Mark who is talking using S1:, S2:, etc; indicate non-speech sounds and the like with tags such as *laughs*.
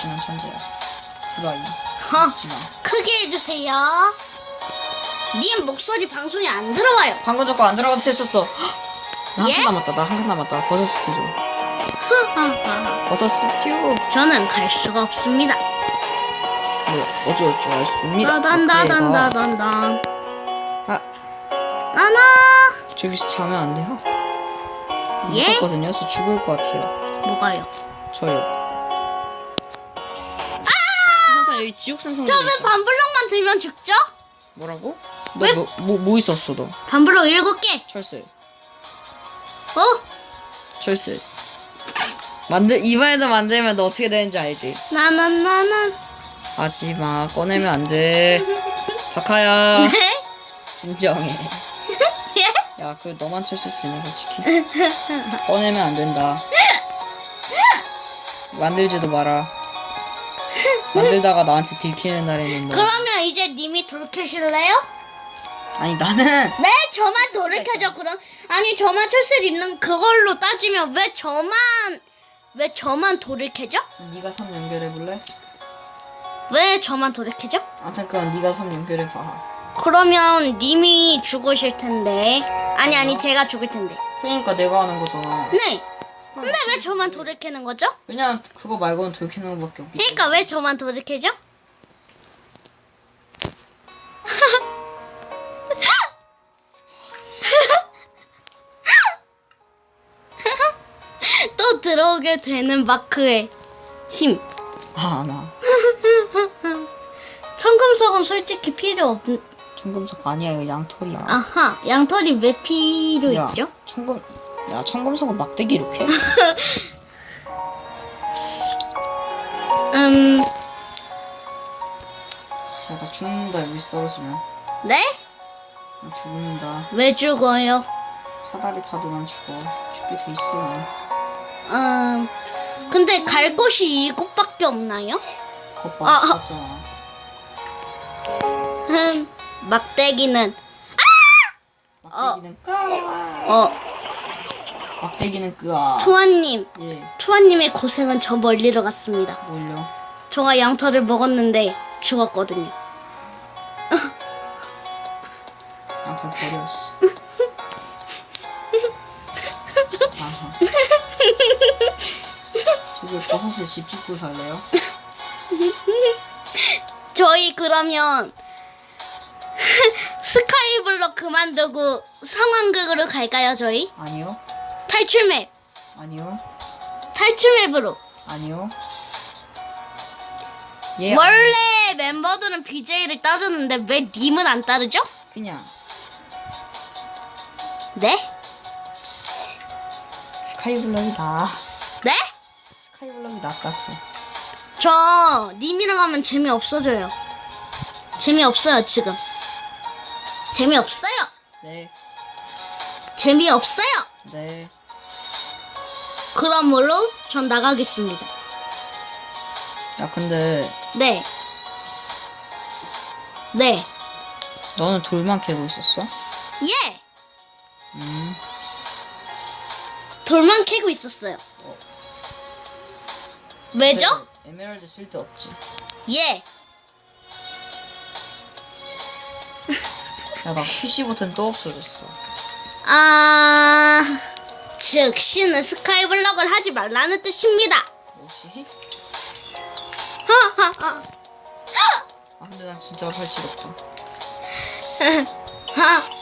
S1: 주는 천재야.
S2: 허,
S1: 하지마.
S2: 크게 해주세요. 님 목소리 방송에 안 들어와요.
S1: 방금 전거 안 들어가도 됐었어. 나 한
S2: 예?
S1: 칸 남았다. 나 한 칸 남았다. 버섯 스 튜 좀. 버섯 스 튜.
S2: 저는 갈 수가 없습니다.
S1: 뭐 어쩌고 저쩌고 할수있습니다
S2: 따단다단다단단.
S1: 아
S2: 나나.
S1: 저기서 자면 안 돼요?
S2: 예?
S1: 무섭거든요. 저 죽을 것 같아요.
S2: 뭐가요?
S1: 저요. 여기 지옥 생성.
S2: 저왜 반블럭만 들면 죽죠?
S1: 뭐라고?
S2: 왜?
S1: 너뭐 뭐, 뭐 있었어 너?
S2: 반블럭 일곱 개.
S1: 철새.
S2: 어?
S1: 철새. 만들 이번에도 만들면 너 어떻게 되는지 알지?
S2: 나나나나.
S1: 하지 마 꺼내면 안 돼. 박하야
S2: 네?
S1: 진정해.
S2: 예?
S1: 야, 그 너만 철새 쓰네 솔직히. 꺼내면 안 된다. 만들지도 마라. *laughs* 만들다가 나한테 들키는 날에는 너.
S2: 그러면 이제 님이 돌캐실래요?
S1: 아니 나는 *laughs*
S2: 왜 저만 돌이켜져 그럼 아니 저만 철수를 입는 그걸로 따지면 왜 저만 왜 저만 돌이켜져?
S1: 네가 섬 연결해 볼래?
S2: 왜 저만 돌이켜져?
S1: 아무튼 그건 네가 섬 연결해 봐.
S2: 그러면 님이 죽으실 텐데 아니 아니 제가 죽을 텐데
S1: 그러니까 내가 하는 거잖아.
S2: 네 근데 왜 저만 돌이키는 거죠?
S1: 그냥 그거 말고는 돌키는 거밖에 없기
S2: 그러니까 왜 저만 돌이켜져? *laughs* 또 들어오게 되는 마크의 힘.
S1: 아, 나.
S2: 청금석은 솔직히 필요 없.
S1: 청금석 아니야, 이거 양털이야.
S2: 아하, 양털이 왜 필요
S1: 야,
S2: 있죠?
S1: 청금, 야, 청금석은 막대기로 캐?
S2: 음,
S1: 야, 나 죽는다, 여기서 떨어지면.
S2: 네?
S1: 나 죽는다.
S2: 왜 죽어요?
S1: 사다리 타도 난 죽어. 죽게 돼 있어, 난.
S2: 음, 근데 갈 곳이 이곳밖에 없나요?
S1: 오빠
S2: 아, 아.
S1: 죽었잖아.
S2: 흠, 막대기는
S1: 막대기는
S2: 끄어
S1: 막대기는 끄아.
S2: 투아님,
S1: 예,
S2: 투아님의 고생은 저 멀리로 갔습니다.
S1: 뭘요?
S2: 저가 양털을 먹었는데 죽었거든요.
S1: 양털 버렸어. 아하. 저기 버섯을 집 짓고 살래요?
S2: 저희 그러면 스카이블럭 그만두고 상황극으로 갈까요, 저희?
S1: 아니요.
S2: 탈출맵,
S1: 아니요.
S2: 탈출맵으로.
S1: 아니요. 예.
S2: 원래 멤버들은 BJ를 따르는데 왜 님은 안 따르죠?
S1: 그냥
S2: 네?
S1: 스카이블럭이 나.
S2: 네?
S1: 스카이블럭이 낫겠어.
S2: 저 님이랑 하면 재미 없어져요. 재미 없어요 지금. 재미 없어요.
S1: 네.
S2: 재미 없어요.
S1: 네.
S2: 그러므로 전 나가겠습니다.
S1: 야 근데
S2: 네. 네.
S1: 너는 돌만 캐고 있었어?
S2: 예.
S1: 음.
S2: 돌만 캐고 있었어요. 왜죠?
S1: 근데 에메랄드 쓸데 없지.
S2: 예.
S1: 야나 PC 버튼 또 없어졌어.
S2: 아, 즉 신은 스카이블럭을 하지 말라는 뜻입니다.
S1: 뭐지?
S2: 하하하.
S1: 아 근데 난 진짜.
S2: 하.